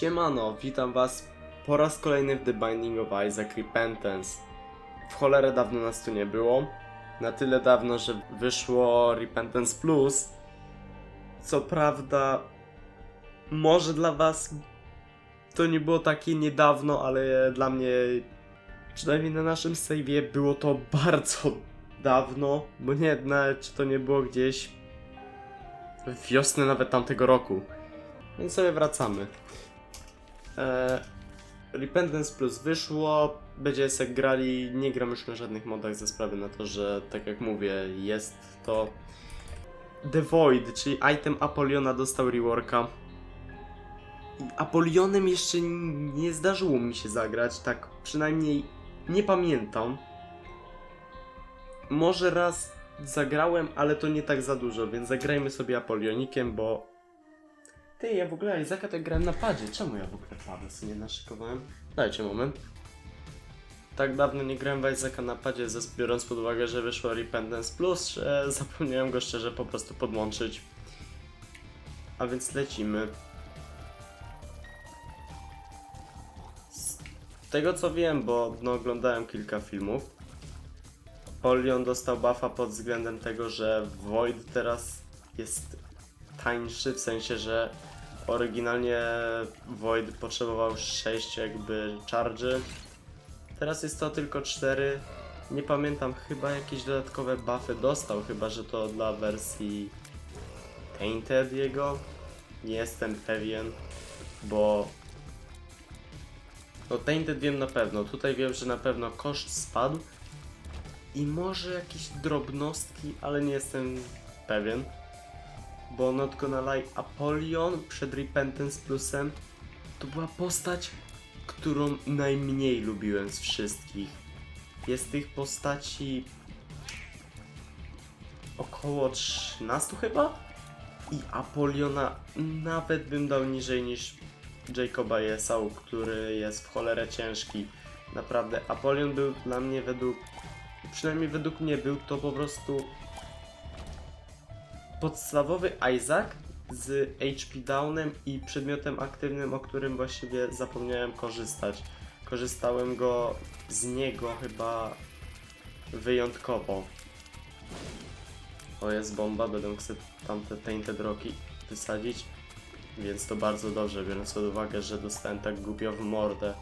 Siemano, witam was po raz kolejny w The Binding of Isaac Repentance. W cholerę dawno nas tu nie było. Na tyle dawno, że wyszło Repentance Plus. Co prawda, może dla was to nie było takie niedawno, ale dla mnie, przynajmniej na naszym save'ie, było to bardzo dawno, bo nie nawet czy to nie było gdzieś w wiosnę nawet tamtego roku. Więc sobie wracamy. E, Repentance Plus wyszło, będzie jak grali, nie gram już na żadnych modach ze sprawy na to, że tak jak mówię, jest to The Void, czyli item Apoliona dostał reworka. Apolionem jeszcze nie zdarzyło mi się zagrać, tak przynajmniej nie pamiętam. Może raz zagrałem, ale to nie tak za dużo, więc zagrajmy sobie Apolionikiem, bo ty, ja w ogóle Izaka tak grałem na padzie. Czemu ja w ogóle pada sobie nie naszykowałem? Dajcie moment. Tak dawno nie grałem w Izaka na padzie, biorąc pod uwagę, że wyszło Repentance Plus, że zapomniałem go szczerze po prostu podłączyć. A więc lecimy. Z tego co wiem, bo no, oglądałem kilka filmów, Polion dostał buffa pod względem tego, że Void teraz jest tańszy, w sensie, że oryginalnie Void potrzebował 6 jakby charge. Teraz jest to tylko 4. Nie pamiętam, chyba jakieś dodatkowe buffy dostał, chyba że to dla wersji Tainted jego. Nie jestem pewien, bo no Tainted wiem na pewno. Tutaj wiem, że na pewno koszt spadł i może jakieś drobnostki, ale nie jestem pewien bo Not Gonna Lie Apolion przed Repentance Plusem to była postać, którą najmniej lubiłem z wszystkich. Jest tych postaci około 13 chyba? I Apoliona nawet bym dał niżej niż Jacoba Jesał, który jest w cholerę ciężki. Naprawdę, Apolion był dla mnie według, przynajmniej według mnie był to po prostu podstawowy Isaac z HP Downem i przedmiotem aktywnym, o którym właściwie zapomniałem korzystać. Korzystałem go z niego chyba wyjątkowo. O, jest bomba, będę chcę tamte Tainted Rocky wysadzić. Więc to bardzo dobrze, biorąc pod uwagę, że dostałem tak głupio w mordę.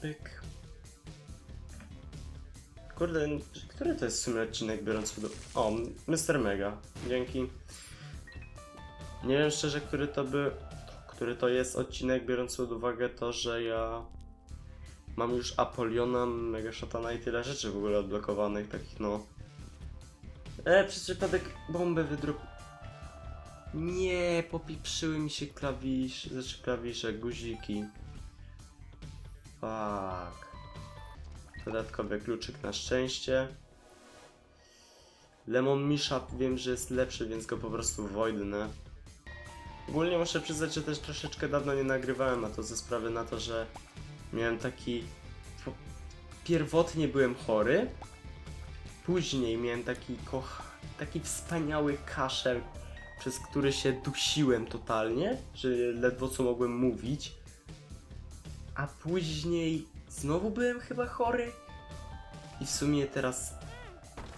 Pyk. Kurde, który to jest w sumie odcinek biorąc pod? O, Mr. Mega. Dzięki. Nie wiem szczerze, który to był. Który to jest odcinek, biorąc pod uwagę to, że ja mam już Apoliona, Mega Szatana i tyle rzeczy w ogóle odblokowanych, takich no. E, przez przypadek bombę wydrop. Nie, popieprzyły mi się klawisze, znaczy klawisze, guziki. Fuck. Dodatkowy kluczyk na szczęście. Lemon Misha wiem, że jest lepszy, więc go po prostu voidnę. Ogólnie muszę przyznać, że też troszeczkę dawno nie nagrywałem, a to ze sprawy na to, że miałem taki... Pierwotnie byłem chory, później miałem taki koch... taki wspaniały kaszel, przez który się dusiłem totalnie, że ledwo co mogłem mówić. A później znowu byłem chyba chory. I w sumie teraz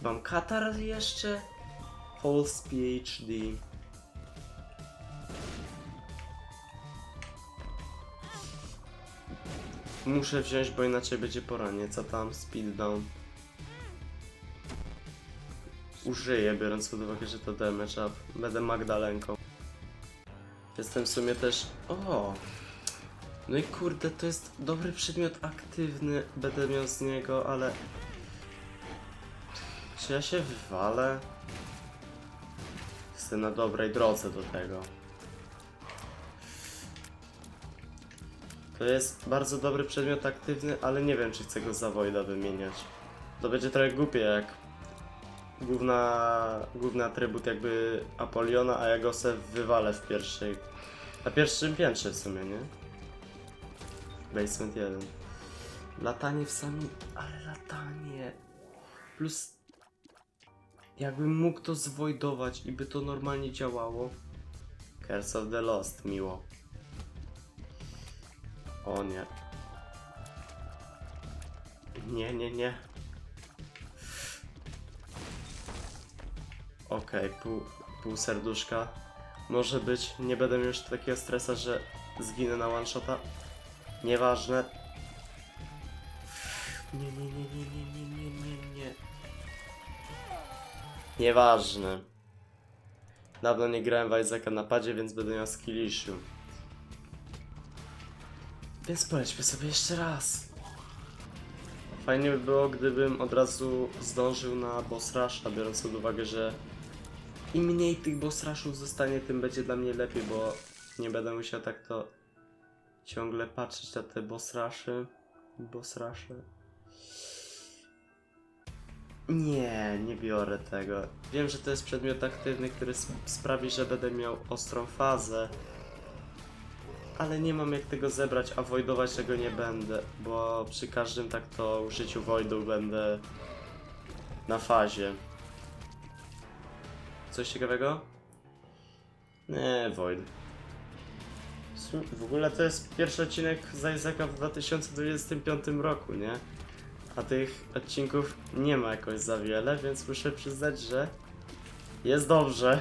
mam katar jeszcze. False PhD. Muszę wziąć, bo inaczej będzie poranie. Co tam? Speed down. Użyję, biorąc pod uwagę, że to damage up. Będę Magdalenką. Jestem w sumie też... O! No i kurde, to jest dobry przedmiot aktywny, będę miał z niego, ale... Czy ja się wywalę? Jestem na dobrej drodze do tego. To jest bardzo dobry przedmiot aktywny, ale nie wiem, czy chcę go za Voida wymieniać. To będzie trochę głupie, jak główna, główny atrybut jakby Apoliona, a ja go se wywalę w pierwszej... Na pierwszym piętrze w sumie, nie? Basement 1. Latanie w sami... Ale latanie... Plus... Jakbym mógł to zwojdować i by to normalnie działało. Curse of the Lost, miło. O nie. Nie, nie, nie. Okej, pół, pół serduszka. Może być, nie będę już takiego stresa, że zginę na one shota. Nieważne. Nie, nie, nie, nie, nie, nie, nie, nie, nie. Nieważne. Dawno nie grałem w Isaaca na padzie, więc będę miał skill issue. Więc polećmy sobie jeszcze raz. Fajnie by było, gdybym od razu zdążył na boss biorąc pod uwagę, że im mniej tych boss rushów zostanie, tym będzie dla mnie lepiej, bo nie będę musiał tak to ciągle patrzeć na te. Boss rushy. Nie, nie biorę tego. Wiem, że to jest przedmiot aktywny, który sp- sprawi, że będę miał ostrą fazę. Ale nie mam jak tego zebrać, a voidować tego nie będę, bo przy każdym tak to użyciu voidu będę na fazie. Coś ciekawego? Nie, void. W ogóle to jest pierwszy odcinek z w 2025 roku, nie? A tych odcinków nie ma jakoś za wiele, więc muszę przyznać, że jest dobrze.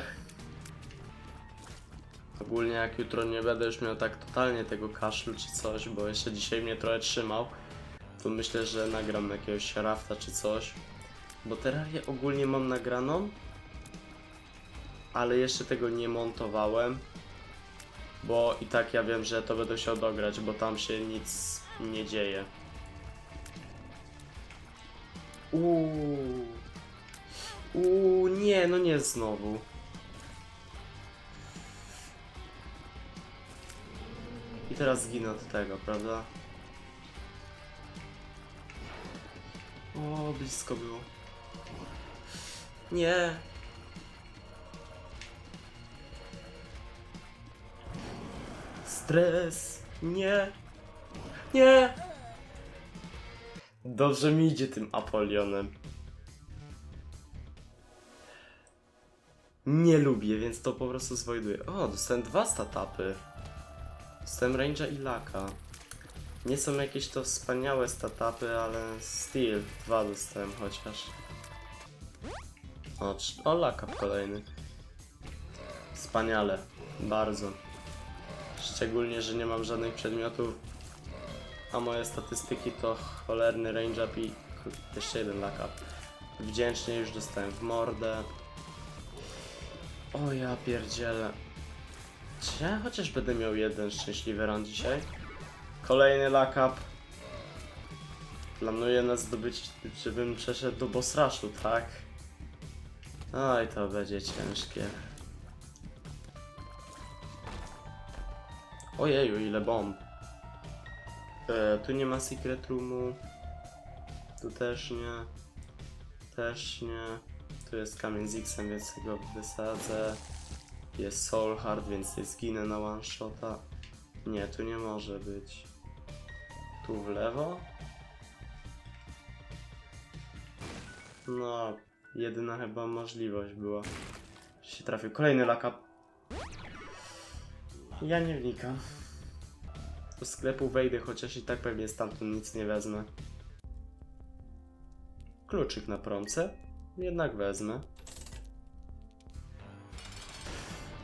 Ogólnie jak jutro nie będę już miał tak totalnie tego kaszlu czy coś, bo jeszcze dzisiaj mnie trochę trzymał, to myślę, że nagram jakiegoś rafta czy coś. Bo terrarię ogólnie mam nagraną, ale jeszcze tego nie montowałem, bo i tak ja wiem, że to będę musiał dograć, bo tam się nic nie dzieje. Uuu. Uuu, nie, no nie znowu. I teraz zginę od tego, prawda? O, blisko było. Nie. Stres. Nie. Nie. Dobrze mi idzie tym Apolionem. Nie lubię, więc to po prostu zwojduję. O, dostałem dwa statapy. Dostałem Range'a i Laka. Nie są jakieś to wspaniałe statapy, ale still dwa dostałem chociaż. O, o Laka kolejny. Wspaniale. Bardzo. Szczególnie, że nie mam żadnych przedmiotów a moje statystyki to cholerny range up i jeszcze jeden luck up. Wdzięcznie już dostałem w mordę. O ja pierdzielę. Czy ja chociaż będę miał jeden szczęśliwy run dzisiaj? Kolejny luck up. Planuję na zdobyć, żebym przeszedł do boss rushu, tak? Oj, to będzie ciężkie. Ojeju, ile bomb. E, tu nie ma secret roomu. Tu też nie. Też nie. Tu jest kamień z X-em, więc go wysadzę. Jest Soul Heart, więc nie zginę na one shota. Nie, tu nie może być. Tu w lewo? No, jedyna chyba możliwość była. Się trafił. Kolejny laka. Ja nie wnikam. Do sklepu wejdę, chociaż i tak pewnie stamtąd nic nie wezmę. Kluczyk na promce? Jednak wezmę.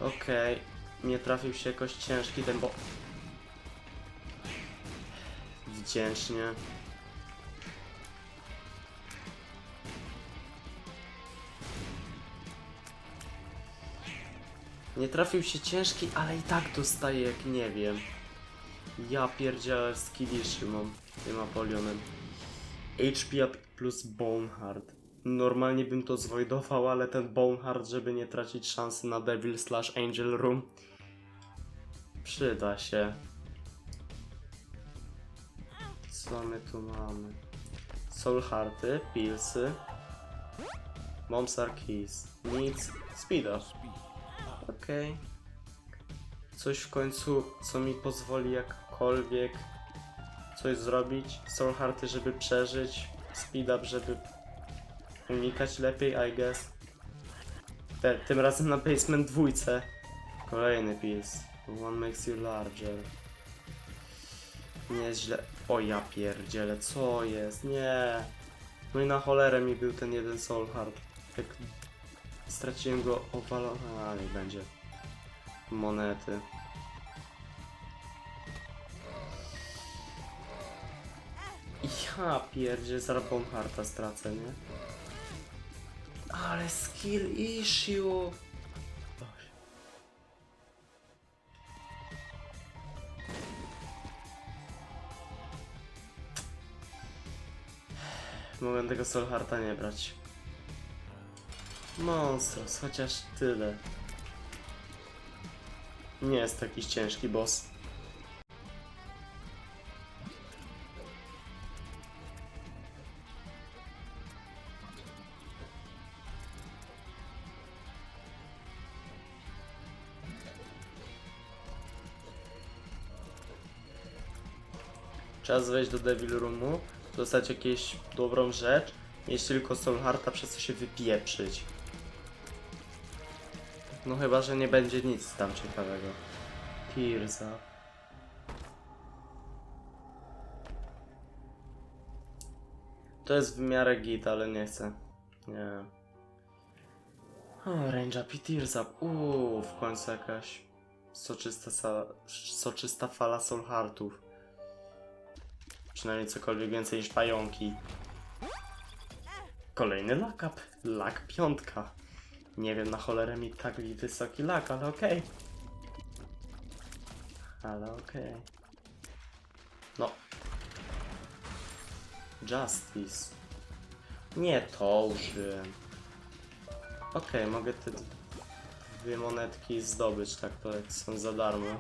Okej. Nie trafił się jakoś ciężki ten bo... Wdzięcznie. Nie trafił się ciężki, ale i tak dostaje jak nie wiem. Ja pierdzielę skilliszy mam tym Apolionem. HP up plus Boneheart. Normalnie bym to zwojdował, ale ten Boneheart, żeby nie tracić szansy na Devil slash Angel Room. Przyda się. Co my tu mamy? Soul Hearty, Pilsy. Momsar Keys. Nic. Speeda. Okej. Coś w końcu, co mi pozwoli jakkolwiek coś zrobić. Soul Hearty, żeby przeżyć. Speed up, żeby unikać lepiej, I guess. Te, tym razem na basement dwójce. Kolejny pis. One makes you larger. Nieźle. O ja pierdzielę, co jest? Nie. No i na cholerę mi był ten jeden Soul Heart. Jak straciłem go o walor... A, niech będzie. Monety. Ja pierdzie, zaraz Bonharta stracę, nie? Ale skill issue! Mogłem tego Solharta nie brać. Monstros, chociaż tyle. Nie jest to jakiś ciężki boss. Czas wejść do Devil Roomu, dostać jakąś dobrą rzecz, mieć tylko Solharta, przez co się wypieprzyć. No chyba, że nie będzie nic tam ciekawego. Tirza. To jest w miarę git, ale nie chcę. Nie. O, Range i. Uuu, w końcu jakaś soczysta, soczysta fala Soul Heartów. Przynajmniej cokolwiek więcej niż pająki. Kolejny lock up. Lak piątka. Nie wiem na cholerę mi tak wysoki lak, ale okej. Ale okej. No. Justice. Nie to użyłem. Okej, mogę te dwie monetki zdobyć, tak to jak są za darmo.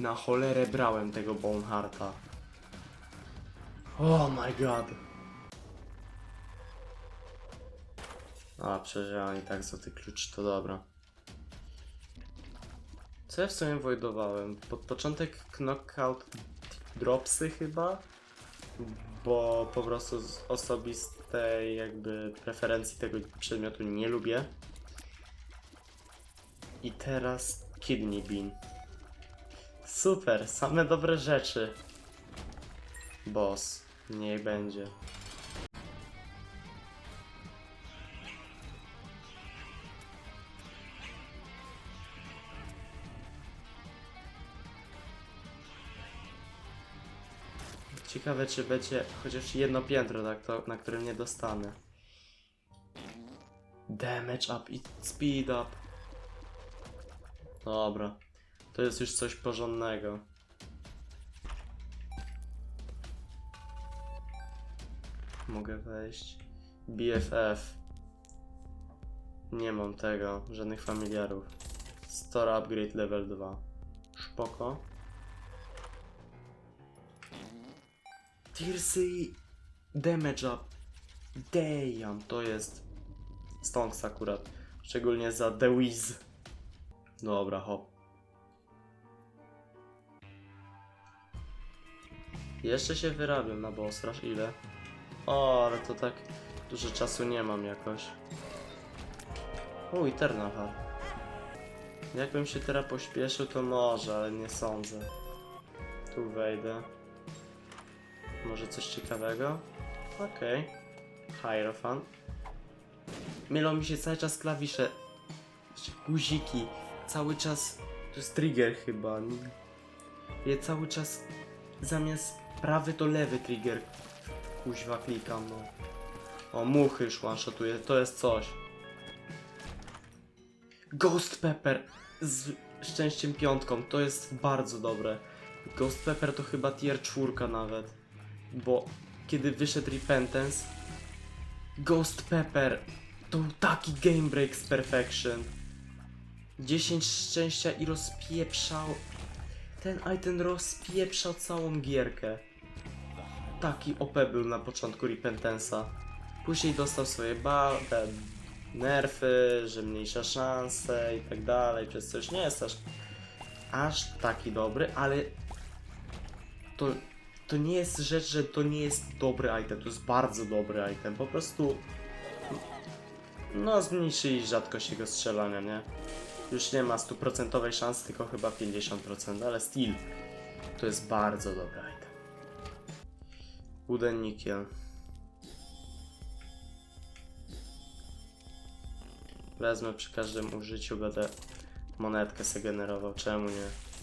Na cholerę brałem tego Boneharta. Oh my god. A, przeżyłem i tak złoty klucz, to dobra. Co ja w sumie wojdowałem? Pod początek knockout dropsy chyba? Bo po prostu z osobistej jakby preferencji tego przedmiotu nie lubię. I teraz kidney bean. Super, same dobre rzeczy. Boss, niech będzie. Ciekawe, czy będzie chociaż jedno piętro, tak, to, na którym nie dostanę. Damage up i speed up. Dobra. To jest już coś porządnego. Mogę wejść. BFF. Nie mam tego, żadnych familiarów. Store upgrade level 2. Szpoko. Tirsy damage up. Damn, to jest stonks akurat. Szczególnie za The Wiz. Dobra, hop. Jeszcze się wyrabiam na boss rush, ile? O, ale to tak dużo czasu nie mam jakoś. O, Eternal. Jakbym się teraz pośpieszył, to może, ale nie sądzę. Tu wejdę. Może coś ciekawego? Okej. Hierophant. Mylą mi się cały czas klawisze. Jeszcze Guziki. Cały czas... To jest trigger chyba. Ja cały czas zamiast prawy to lewy trigger kuźwa klikam, no. O, muchy już one-shotuje, to jest coś. Ghost Pepper z szczęściem piątką, to jest bardzo dobre. Ghost Pepper to chyba tier czwórka nawet. Bo kiedy wyszedł Repentance, Ghost Pepper to taki game break z Perfection. 10 szczęścia i rozpieprzał. Ten item rozpieprzał całą gierkę. Taki OP był na początku Repentance'a. Później dostał swoje ba te nerfy, że mniejsza szanse i tak dalej, przez coś nie jest aż, aż taki dobry, ale to, to nie jest rzecz, że to nie jest dobry item, to jest bardzo dobry item, po prostu no zmniejszyli rzadkość jego strzelania, nie? Już nie ma stuprocentowej szansy, tylko chyba 50%, ale still. To jest bardzo dobra item. Wooden Nickel. Wezmę przy każdym użyciu, będę monetkę se generował. Czemu nie?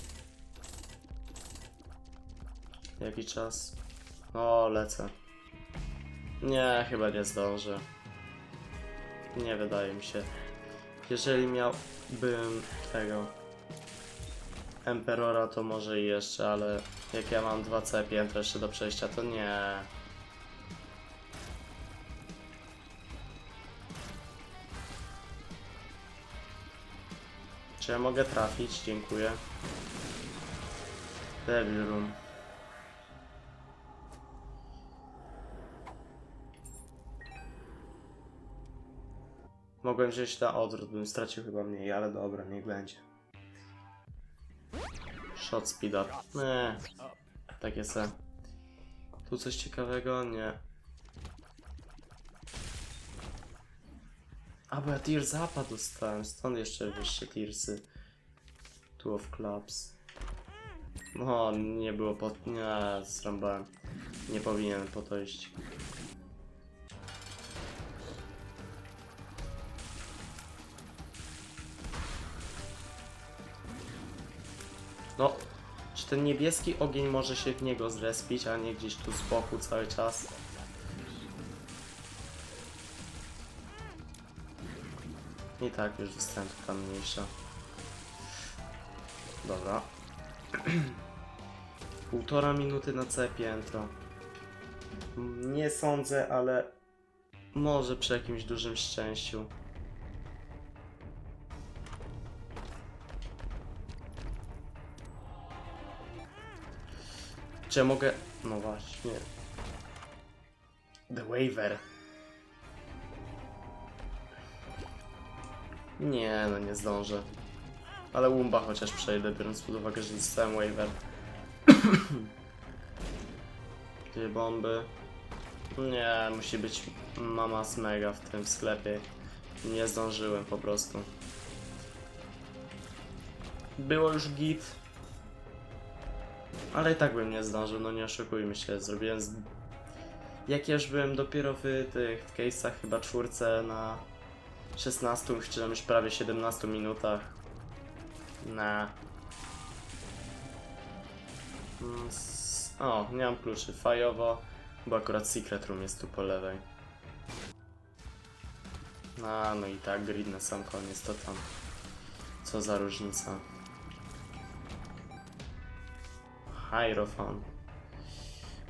Jaki czas? O, lecę. Nie, chyba nie zdążę. Nie wydaje mi się. Jeżeli miałbym tego Emperora, to może i jeszcze, ale jak ja mam 2C piętra jeszcze do przejścia, to nie. Czy ja mogę trafić? Dziękuję. Devil Room. Mogłem wziąć na odwrót, bym stracił chyba mniej, ale dobra, niech będzie. Shot speed up. Nie. Takie se. Tu coś ciekawego? Nie. A, bo ja tier zapa dostałem, stąd jeszcze wyższe tiersy. Two of clubs. No, nie było pod... Nie, zrąbałem. Nie powinien po to iść. No, czy ten niebieski ogień może się w niego zrespić, a nie gdzieś tu z boku cały czas? I tak już występka mniejsza. Dobra. Półtora minuty na C piętro. Nie sądzę, ale może przy jakimś dużym szczęściu. Czy ja mogę... No właśnie. The Waiver. Nie, no nie zdążę. Ale Wumba chociaż przejdę, biorąc pod uwagę, że dostałem waiver. Dwie bomby. Nie, musi być mama Smega w tym sklepie. Nie zdążyłem po prostu. Było już git. Ale i tak bym nie zdążył, no nie oszukujmy się. Zrobiłem z... Jak ja już byłem dopiero w tych w case'ach chyba czwórce na 16, czy tam już prawie 17 minutach. Na. Mm, O, nie mam kluczy. Fajowo, bo akurat Secret Room jest tu po lewej. A, no i tak, grid na sam koniec, to tam. Co za różnica. Hierophant.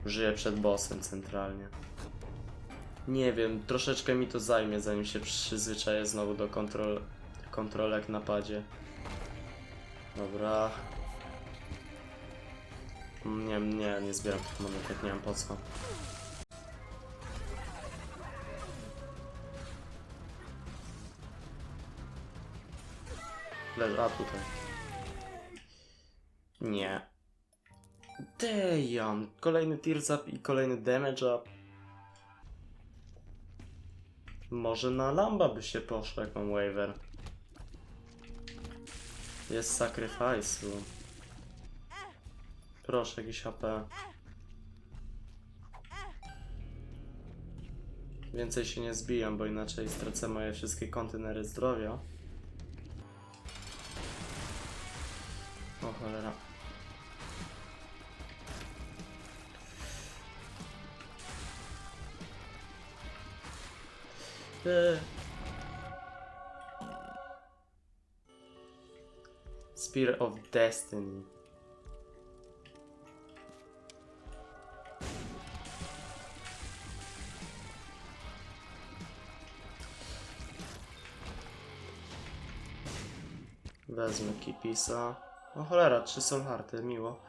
Żyję przed bossem centralnie. Nie wiem, troszeczkę mi to zajmie, zanim się przyzwyczaję znowu do kontrol kontrolek na padzie. Dobra. Nie, nie, nie zbieram tych monetek, nie wiem po co. Leż, a tutaj. Nie. Damn, kolejny tears up i kolejny damage up. Może na Lamba by się poszło, jak mam waiver. Jest sacrifice. Proszę, jakiś HP. Więcej się nie zbijam, bo inaczej stracę moje wszystkie kontenery zdrowia. Spear of Destiny. Wezmę Kipisa. O cholera, trzy soul hearty, miło.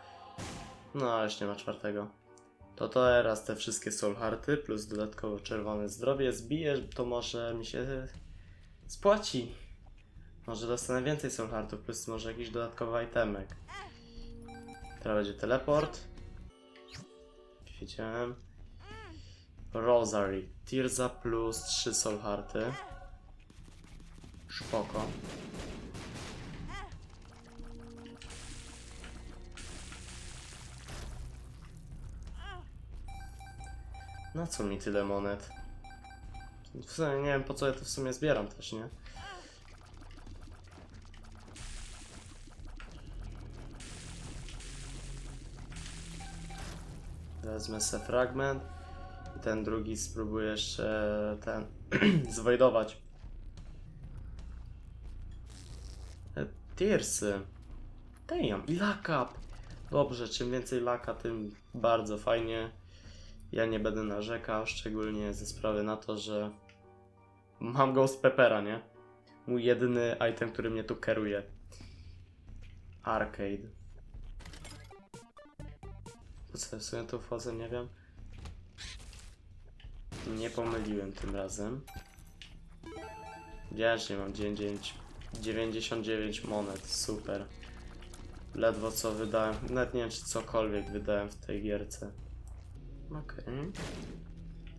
No, ale nie ma czwartego. To teraz te wszystkie soul hearty plus dodatkowo czerwone zdrowie zbiję, to może mi się spłaci. Może dostanę więcej soul heartów, plus może jakiś dodatkowy itemek. Teraz będzie teleport. Widziałem. Rosary. Tirza plus 3 soul hearty. Szpoko. Na co mi tyle monet? W sumie nie wiem po co ja to w sumie zbieram też, nie? Wezmę se fragment i ten drugi spróbuję jeszcze ten zwojdować. E, Tearsy. Damn, i laka. Dobrze, czym więcej laka, tym bardzo fajnie. Ja nie będę narzekał, szczególnie ze sprawy na to, że mam Ghost Peppera, nie? Mój jedyny item, który mnie tu kieruje. Arcade. Co w sumie tu nie wiem. Nie pomyliłem tym razem. Wdzięcznie mam 99, 99 monet, super. Ledwo co wydałem, nawet nie wiem czy cokolwiek wydałem w tej gierce. Okej.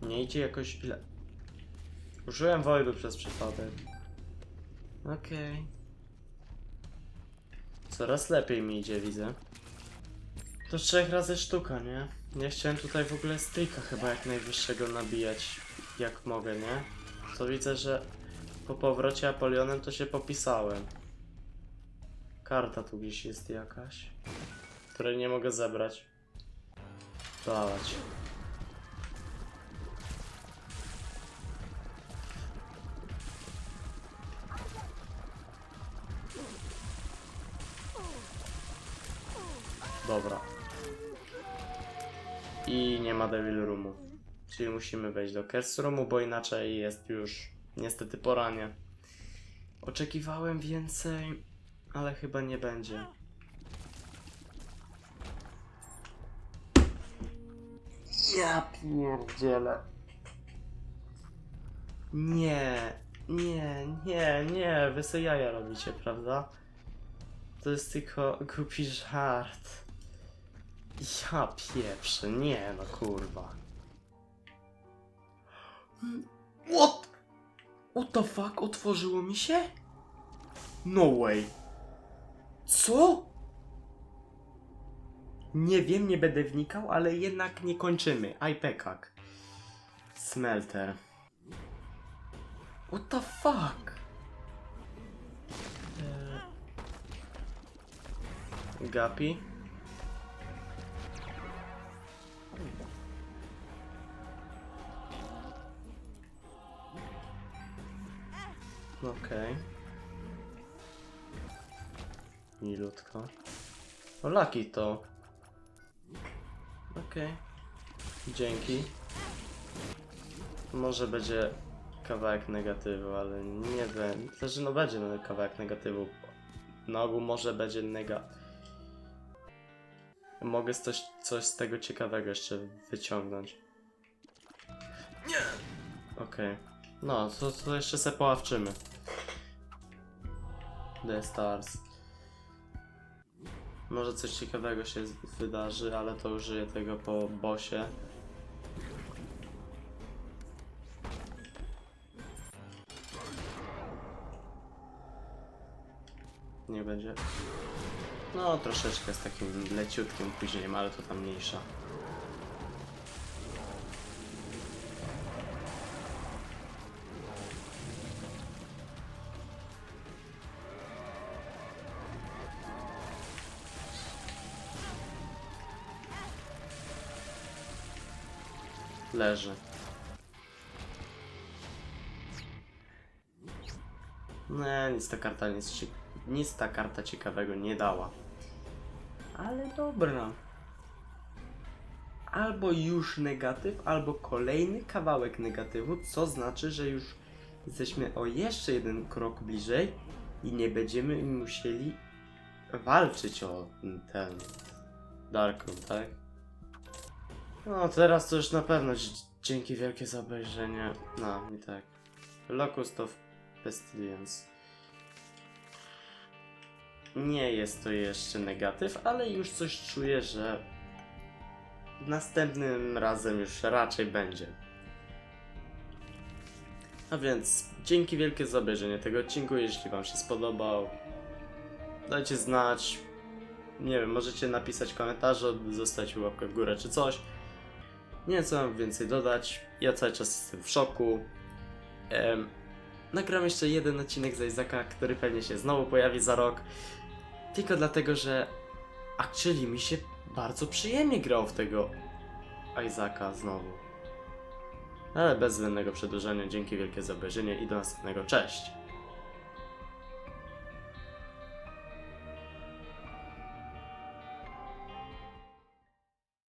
Nie idzie jakoś ile. Użyłem Voidu przez przypadek. Okej. Coraz lepiej mi idzie, widzę. To trzech razy sztuka, nie? Nie chciałem tutaj w ogóle strika chyba jak najwyższego nabijać, jak mogę, nie? To widzę, że po powrocie Apolionem to się popisałem. Karta tu gdzieś jest jakaś, której nie mogę zebrać. Dawać. Dobra. I nie ma Devil Roomu. Czyli musimy wejść do Curse Roomu, bo inaczej jest już niestety poranie. Oczekiwałem więcej, ale chyba nie będzie. Ja pierdzielę. Nie, nie, nie, nie, wy sobie jaja robicie, prawda? To jest tylko głupi żart. Ja pieprzę, nie no kurwa. What? What the fuck? Otworzyło mi się? No way. Co? Nie wiem, nie będę wnikał, ale jednak nie kończymy. IPekak. Smelter. What the fuck? Eee... Gapi. Okej. Milutko. O, Lucky to. Okej. Dzięki. Może będzie kawałek negatywu, ale nie wiem. Znaczy, no będzie kawałek negatywu. Na ogół może będzie nega... Mogę coś, coś z tego ciekawego jeszcze wyciągnąć. Nie! Okej. No, to, to jeszcze se poławczymy. The Stars. Może coś ciekawego się wydarzy, ale to użyję tego po bosie. Nie będzie. No, troszeczkę z takim leciutkim później, ale to tam mniejsza. Leży. Nie, nic ta karta nic, nic ta karta ciekawego nie dała. Ale dobra. Albo już negatyw, albo kolejny kawałek negatywu, co znaczy, że już jesteśmy o jeszcze jeden krok bliżej i nie będziemy musieli walczyć o ten Darkroom, tak? No, teraz to już na pewno dzięki wielkie za obejrzenie. No, i tak. Locust of Pestilence. Nie jest to jeszcze negatyw, ale już coś czuję, że następnym razem już raczej będzie. A więc dzięki wielkie za obejrzenie tego odcinku. Jeśli Wam się spodobał, dajcie znać. Nie wiem, możecie napisać komentarze, zostawić łapkę w górę czy coś. Nie wiem co mam więcej dodać. Ja cały czas jestem w szoku. Em, nagram jeszcze jeden odcinek z Isaaca, który pewnie się znowu pojawi za rok. Tylko dlatego, że actually mi się bardzo przyjemnie grało w tego Isaaca znowu. Ale bez zbędnego przedłużenia, dzięki wielkie za obejrzenie i do następnego, cześć!